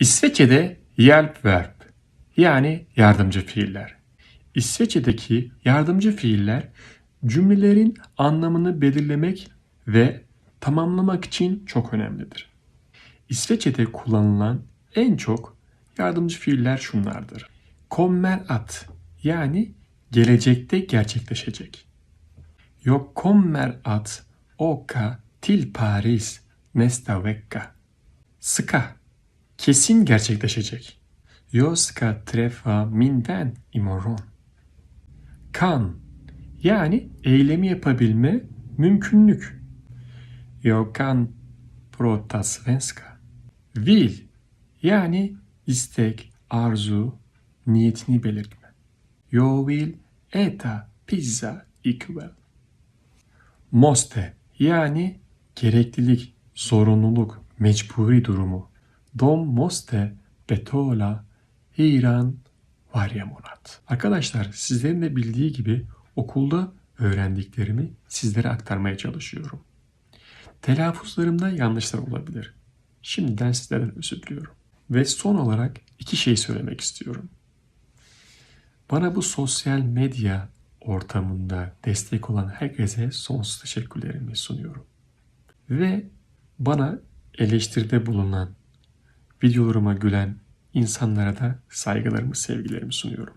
İsveççe'de hjälp verb yani yardımcı fiiller. İsveççe'deki yardımcı fiiller cümlelerin anlamını belirlemek ve tamamlamak için çok önemlidir. İsveççe'de kullanılan en çok yardımcı fiiller şunlardır. Kommer at yani gelecekte gerçekleşecek. Jag kommer att åka till Paris nästa vecka. Ska kesin gerçekleşecek. Jag ska träffa min vän imorgon. Kan yani eylemi yapabilme, mümkünlük. Jag kan prata svenska. Vill yani istek, arzu, niyetini belirtme. Jag vill äta pizza ikväll. Måste yani gereklilik, zorunluluk, mecburi durumu. De måste betala hyran varje månad. Arkadaşlar sizlerin de bildiği gibi okulda öğrendiklerimi sizlere aktarmaya çalışıyorum. Telaffuzlarımda yanlışlar olabilir. Şimdiden sizlerden özür diliyorum. Ve son olarak iki şey söylemek istiyorum. Bana bu sosyal medya ortamında destek olan herkese sonsuz teşekkürlerimi sunuyorum. Ve bana eleştiride bulunan, videolarıma gülen insanlara da saygılarımı, sevgilerimi sunuyorum.